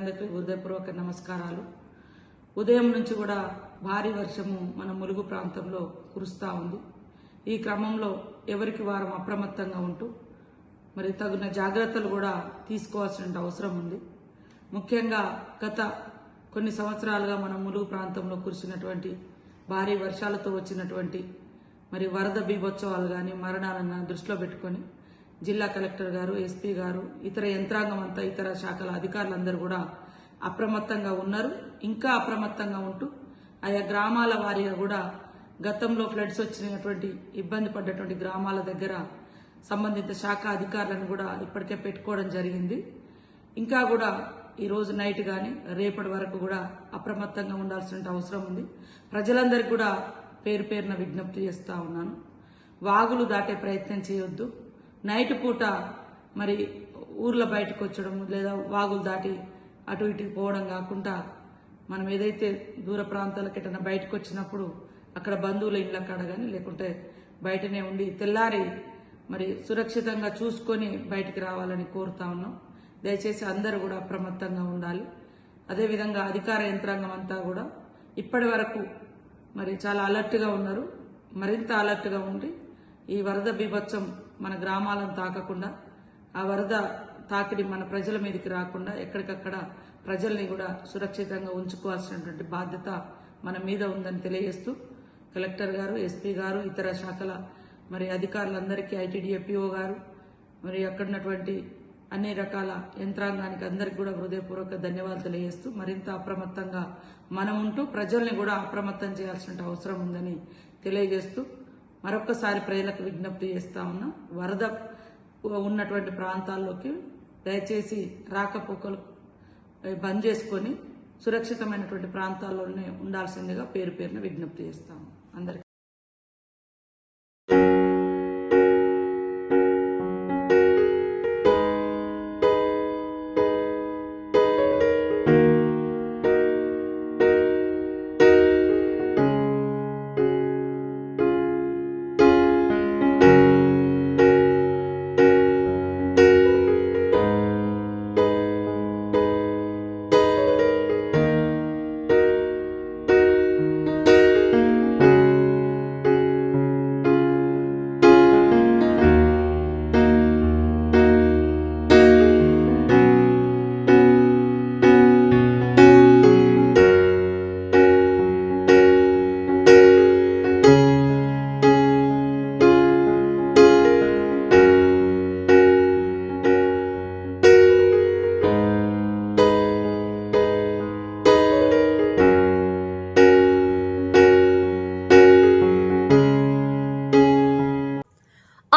మిత్రులందరికీ హృదయపూర్వక నమస్కారాలు. ఉదయం నుంచి కూడా భారీ వర్షము మన ములుగు ప్రాంతంలో కురుస్తూ ఉంది. ఈ క్రమంలో ఎవరికి వారం అప్రమత్తంగా ఉంటూ మరి తగిన జాగ్రత్తలు కూడా తీసుకోవాల్సిన అవసరం ఉంది. ముఖ్యంగా గత కొన్ని సంవత్సరాలుగా మన ములుగు ప్రాంతంలో కురిసినటువంటి భారీ వర్షాలతో వచ్చినటువంటి మరి వరద బీభోత్సవాలు కానీ మరణాలను దృష్టిలో పెట్టుకొని జిల్లా కలెక్టర్ గారు ఎస్పీ గారు ఇతర యంత్రాంగం అంతా ఇతర శాఖల అధికారులందరూ కూడా అప్రమత్తంగా ఉన్నారు. ఇంకా అప్రమత్తంగా ఉంటూ ఆయా గ్రామాల వారీగా కూడా గతంలో ఫ్లడ్స్ వచ్చినటువంటి ఇబ్బంది పడ్డటువంటి గ్రామాల దగ్గర సంబంధిత శాఖ అధికారులను కూడా ఇప్పటికే పెట్టుకోవడం జరిగింది. ఇంకా కూడా ఈ రోజు నైట్ కానీ రేపటి వరకు కూడా అప్రమత్తంగా ఉండాల్సిన అవసరం ఉంది. ప్రజలందరికీ కూడా పేరు పేరున విజ్ఞప్తి చేస్తూ ఉన్నాను. వాగులు దాటే ప్రయత్నం చేయొద్దు. నైట్ పూట మరి ఊర్లో బయటకు వచ్చడం లేదా వాగులు దాటి అటు ఇటు పోవడం కాకుండా మనం ఏదైతే దూర ప్రాంతాలకు ఎటన్నా బయటకు వచ్చినప్పుడు అక్కడ బంధువుల ఇళ్ళ కాడ కానీ లేకుంటే బయటనే ఉండి తెల్లారి మరి సురక్షితంగా చూసుకొని బయటికి రావాలని కోరుతా ఉన్నాం. దయచేసి అందరూ కూడా అప్రమత్తంగా ఉండాలి. అదేవిధంగా అధికార యంత్రాంగం అంతా కూడా ఇప్పటి వరకు మరి చాలా అలర్ట్గా ఉన్నారు. మరింత అలర్ట్గా ఉండి ఈ వరద బీభత్సం మన గ్రామాలను తాకకుండా ఆ వరద తాకిడి మన ప్రజల మీదకి రాకుండా ఎక్కడికక్కడ ప్రజల్ని కూడా సురక్షితంగా ఉంచుకోవాల్సినటువంటి బాధ్యత మన మీద ఉందని తెలియజేస్తూ కలెక్టర్ గారు ఎస్పీ గారు ఇతర శాఖల మరి అధికారులందరికీ ఐటీడీఏపీఓ గారు మరి అక్కడ ఉన్నటువంటి అన్ని రకాల యంత్రాంగానికి అందరికి కూడా హృదయపూర్వక ధన్యవాదాలు తెలియజేస్తూ మరింత అప్రమత్తంగా మనం ఉంటూ ప్రజల్ని కూడా అప్రమత్తం చేయాల్సిన అవసరం ఉందని తెలియజేస్తూ మరొకసారి ప్రజలకు విజ్ఞప్తి చేస్తా ఉన్నా వరద ఉన్నటువంటి ప్రాంతాల్లోకి దయచేసి రాకపోకలు బంద్ చేసుకొని సురక్షితమైనటువంటి ప్రాంతాల్లోనే ఉండాల్సిందిగా పేరు పేరున విజ్ఞప్తి చేస్తాము అందరికీ